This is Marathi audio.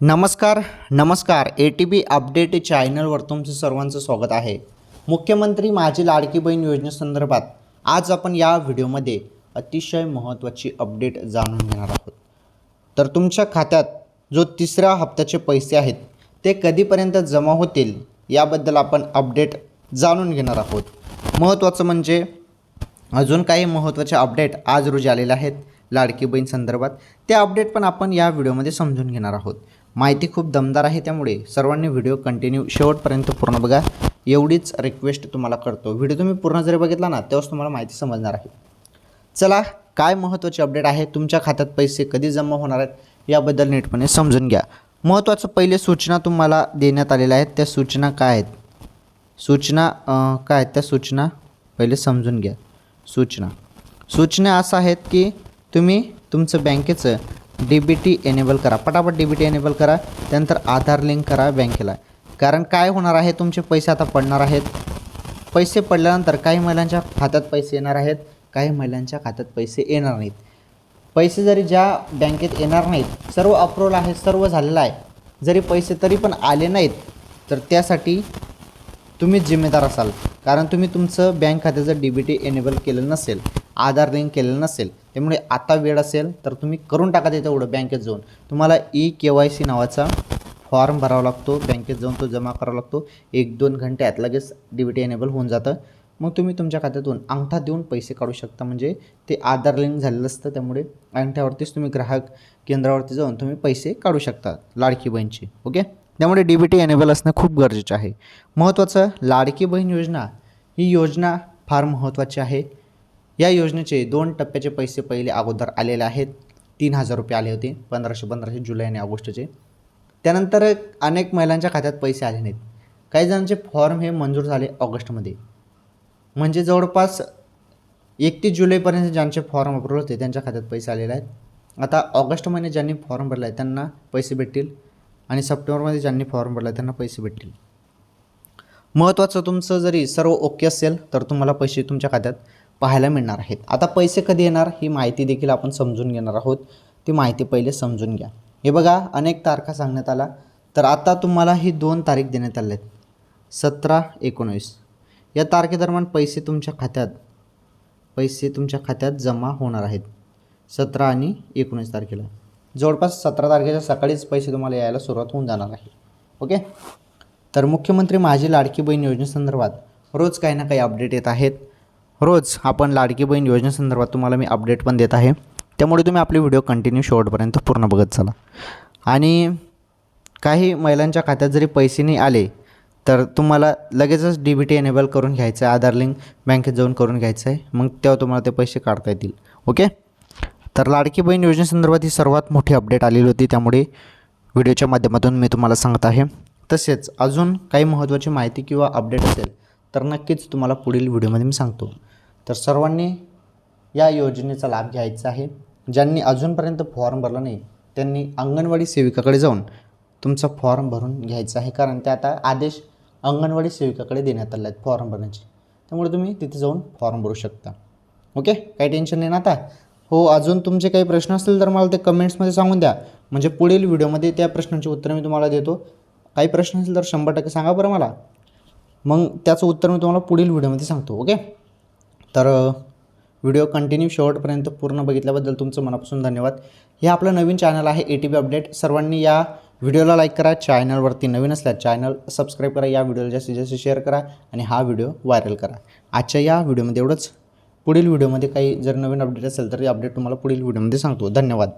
नमस्कार नमस्कार. ए टी बी अपडेट चॅनलवर तुमचं सर्वांचं स्वागत आहे. मुख्यमंत्री माझी लाडकी बहीण योजनेसंदर्भात आज आपण या व्हिडिओमध्ये अतिशय महत्त्वाची अपडेट जाणून घेणार आहोत. तर तुमच्या खात्यात जो तिसऱ्या हप्त्याचे पैसे आहेत ते कधीपर्यंत जमा होतील याबद्दल आपण अपडेट जाणून घेणार आहोत. महत्त्वाचं म्हणजे अजून काही महत्त्वाचे अपडेट आज रोजी आलेले आहेत लाडकी बहीण संदर्भात. ते अपडेट पण आपण या व्हिडिओमध्ये समजून घेणार आहोत. माहिती खूप दमदार आहे त्यामुळे सर्वांनी व्हिडिओ कंटिन्यू शेवटपर्यंत पूर्ण बघा. एवढीच रिक्वेस्ट तुम्हाला करतो. व्हिडिओ तुम्ही पूर्ण जरी बघितला ना तेव्हाच तुम्हाला माहिती समजणार आहे. चला काय महत्त्वाचे अपडेट आहे? तुमच्या खात्यात पैसे कधी जमा होणार आहेत? याबद्दल नीटपणे समजून घ्या. महत्त्वाचं पहिले सूचना तुम्हाला देण्यात आलेल्या आहेत. त्या सूचना काय आहेत? सूचना काय आहेत त्या सूचना? पहिले समजून घ्या. सूचना. सूचना असं आहेत की तुम्ही तुमचं बँकेचं डी बी टी एनेबल करा. पटापट डी बी टी एनेबल करा. त्यानंतर आधार लिंक करा बँकेला कारण काय होणार आहे? तुमचे पैसे आता पडणार आहेत. पैसे पडल्यानंतर काही महिलांच्या खात्यात पैसे येणार आहेत. काही महिलांच्या खात्यात पैसे येणार नाहीत. पैसे जरी ज्या बँकेत येणार नाहीत सर्व अप्रूव्हल आहे सर्व झालेलं आहे. जरी पैसे तरी पण आले नाहीत तर त्यासाठी तुम्हीच जिम्मेदार असाल. कारण तुम्ही तुमचं बँक खात्याचं डी बी टी एनेबल केलं नसेल आधार लिंक केलेलं नसेल त्यामुळे आता वेळ असेल तर तुम्ही करून टाका ते तेवढं बँकेत जाऊन. तुम्हाला ई के वाय सी नावाचा फॉर्म भरावा लागतो बँकेत जाऊन तो जमा करावा लागतो. एक दोन घंट्यात लगेच डी बी टी एनेबल होऊन जातं. मग तुम्ही तुमच्या खात्यातून अंगठा देऊन पैसे काढू शकता. म्हणजे ते आधार लिंक झालेलं असतं त्यामुळे अंगठ्यावरतीच तुम्ही ग्राहक केंद्रावरती जाऊन तुम्ही पैसे काढू शकता लाडकी बहीणचे. ओके? त्यामुळे डी बी टी एनेबल असणं खूप गरजेचं आहे. महत्त्वाचं लाडकी बहीण योजना ही योजना फार महत्त्वाची आहे. या योजनेचे दोन टप्प्याचे पैसे पहिले अगोदर आलेले आहेत. तीन हजार रुपये आले होते पंधराशे पंधराशे जुलै आणि ऑगस्टचे. त्यानंतर अनेक महिलांच्या खात्यात पैसे आले नाहीत. काही जणांचे फॉर्म हे मंजूर झाले ऑगस्टमध्ये. म्हणजे जवळपास एकतीस जुलैपर्यंत ज्यांचे फॉर्म अप्रूव्ह होते त्यांच्या खात्यात पैसे आलेले आहेत. आता ऑगस्ट महिन्यात ज्यांनी फॉर्म भरला आहे त्यांना पैसे भेटतील आणि सप्टेंबरमध्ये ज्यांनी फॉर्म भरला आहे त्यांना पैसे भेटतील. महत्त्वाचं तुमचं जरी सर्व ओके असेल तर तुम्हाला पैसे तुमच्या खात्यात. पाहायला मिळणार आहेत. आता पैसे कधी येणार ही माहिती देखील आपण समजून घेणार आहोत. ती माहिती पहिले समजून घ्या. हे बघा अनेक तारखा सांगण्यात आला तर आता तुम्हाला ही दोन तारीख देण्यात आल्या आहेत. सतरा एकोणवीस. या तारखेदरम्यान पैसे तुमच्या खात्यात पैसे तुमच्या खात्यात जमा होणार आहेत. सतरा आणि एकोणीस तारखेला. जवळपास सतरा तारखेच्या सकाळीच पैसे तुम्हाला यायला सुरुवात होऊन जाणार आहे. ओके? तर मुख्यमंत्री माझी लाडकी बहीण योजनेसंदर्भात रोज काही ना काही अपडेट येत आहेत. रोज आपण लाडकी बहीण योजनेसंदर्भात तुम्हाला मी अपडेट पण देत आहे. त्यामुळे तुम्ही आपले व्हिडिओ कंटिन्यू शेवटपर्यंत पूर्ण बघत चला. आणि काही महिलांच्या खात्यात जरी पैसे नाही आले तर तुम्हाला लगेचच डी बी टी एनेबल करून घ्यायचं आहे. आधार लिंक बँकेत जाऊन करून घ्यायचं आहे. मग तेव्हा तुम्हाला ते पैसे काढता येतील. ओके तर लाडकी बहीण योजनेसंदर्भात ही सर्वात मोठी अपडेट आलेली होती. त्यामुळे व्हिडिओच्या माध्यमातून मी तुम्हाला सांगत आहे. तसेच अजून काही महत्त्वाची माहिती किंवा अपडेट असेल तर नक्कीच तुम्हाला पुढील व्हिडिओमध्ये मी सांगतो. तर सर्वांनी या योजनेचा लाभ घ्यायचा आहे. ज्यांनी अजूनपर्यंत फॉर्म भरला नाही त्यांनी अंगणवाडी सेविकाकडे जाऊन तुमचा फॉर्म भरून घ्यायचा आहे. कारण ते आता आदेश अंगणवाडी सेविकाकडे देण्यात आले आहेत फॉर्म भरण्याचे. त्यामुळे तुम्ही तिथे जाऊन फॉर्म भरू शकता. ओके? काही टेन्शन नाही ना आता? हो अजून तुमचे काही प्रश्न असतील तर मला ते कमेंट्समध्ये सांगून द्या. म्हणजे पुढील व्हिडिओमध्ये त्या प्रश्नांची उत्तरं मी तुम्हाला देतो. काही प्रश्न असेल तर शंभर टक्के सांगा बरं मला. मग त्याचं उत्तर मी तुम्हाला पुढील व्हिडिओमध्ये सांगतो. ओके? तर व्हिडिओ कंटिन्यू शेवटपर्यंत पूर्ण बघितल्याबद्दल तुमचं मनापासून धन्यवाद. हे आपलं नवीन चॅनल आहे ए टी पी अपडेट सर्वांनी या व्हिडिओला लाईक करा चॅनलवरती नवीन असल्यास चॅनल सबस्क्राईब करा या व्हिडिओला जास्तीत जास्त शेअर करा आणि हा व्हिडिओ व्हायरल करा. आजच्या या व्हिडिओमध्ये एवढंच. पुढील व्हिडिओमध्ये काही जर नवीन अपडेट असेल तर ते अपडेट तुम्हाला पुढील व्हिडिओमध्ये सांगतो. धन्यवाद.